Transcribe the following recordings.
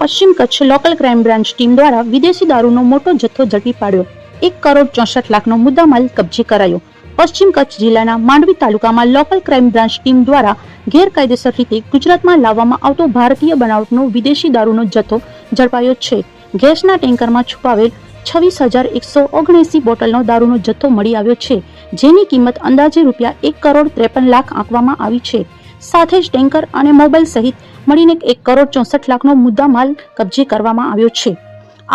પશ્ચિમ Kutch local crime branch team દ્વારા વિદેશી દારૂનો મોટો જથ્થો ઝડપી પાડ્યો. એક કરોડ ચોસઠ લાખનો મુદ્દામાલ કબજે કરાયો. પશ્ચિમ કચ્છ જિલ્લાના માંડવી તાલુકામાં લોકલ ક્રાઇમ બ્રાન્ચ ટીમ દ્વારા ગેરકાયદેસર રીતે ગુજરાતમાં લાવવામાં આવતો ભારતીય બનાવટનો વિદેશી દારૂનો જથ્થો ઝડપાયો છે. ગેસના ટેન્કરમાં છુપાવેલ છવ્વીસ હજાર એકસો ઓગણએસી બોટલનો દારૂનો જથ્થો મળી આવ્યો છે, જેની કિંમત અંદાજે રૂપિયા એક કરોડ ત્રેપન લાખ આંકવામાં આવી છે. સાથે જ ટેન્કર અને મોબાઈલ સહિત મળીને એક કરોડ ચોસઠ લાખનો મુદ્દામાલ કબજે કરવામાં આવ્યો છે.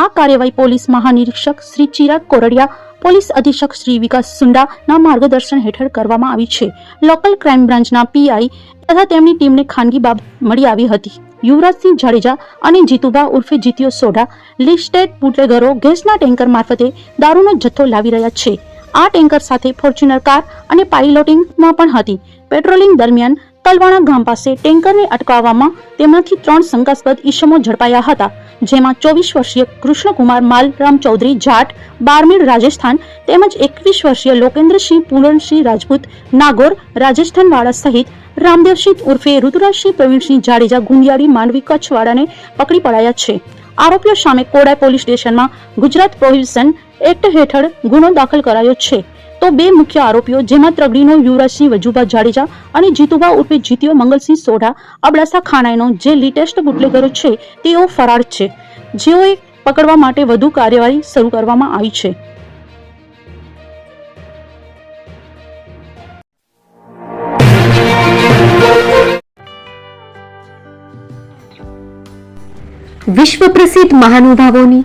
આ કાર્યવાહી પોલીસ મહાનિરીક્ષક શ્રી ચિરાગ કોરડિયા, પોલીસ અધિક્ષક શ્રી વિકાસ સુંડાના માર્ગદર્શન હેઠળ કરવામાં આવી છે. લોકલ ક્રાઇમ બ્રાન્ચના પીઆઈ તથા તેમની ટીમને ખાનગી બાબત મળી આવી હતી. યુવરાજસિંહ જાડેજા અને જીતુભા ઉર્ફે જીતીયો સોઢા, લિસ્ટેડ બુટલેગરો ગેસના ટેન્કર મારફતે દારૂનો જથ્થો લાવી રહ્યા છે. આ ટેન્કર સાથે ફોર્ચ્યુનર કાર અને પાઇલોટિંગમાં પણ હતી. પેટ્રોલિંગ દરમિયાન તલવાણા ગામ પાસે ટેન્કરને અટકાવવામાં તેમાંથી ત્રણ શંકાસ્પદ ઈસમો ઝડપાયા હતા, જેમાં ચોવીસ વર્ષીય કૃષ્ણકુમાર માલરામ ચૌધરી, જાટ બારમીર રાજસ્થાન તેમજ એકવીસ વર્ષીય લોકેન્દ્રસિંહ પૂરણસિંહ રાજપૂત, નાગોર, રાજસ્થાનવાળા સહિત રામદેવસિંહ ઉર્ફે ઋતુરાજસિંહ પ્રવીણસિંહ જાડેજા ગુંડિયાળી, માંડવી, કચ્છવાળાને પકડી પડાયા છે. આરોપીઓ સામે કોડાઈ પોલીસ સ્ટેશનમાં ગુજરાત પ્રોહિબિશન એક્ટ હેઠળ ગુનો દાખલ કરાયો છે. તો બે મુખ્ય આરોપીઓ, જેમાં ત્રગડીનો યુવરાજસિંહ વજુભા જાડેજા અને જીતુભા ઉર્ફે જીતીઓ મંગલસિંહ સોઢા, અબડાસા ખાણાઈનો જે લેટેસ્ટ બુટલેગરો છે, તેઓ ફરાર છે. જેઓએ પકડવા માટે વધુ કાર્યવાહી શરૂ કરવામાં આવી છે. વિશ્વ પ્રસિદ્ધ મહાનુભાવોની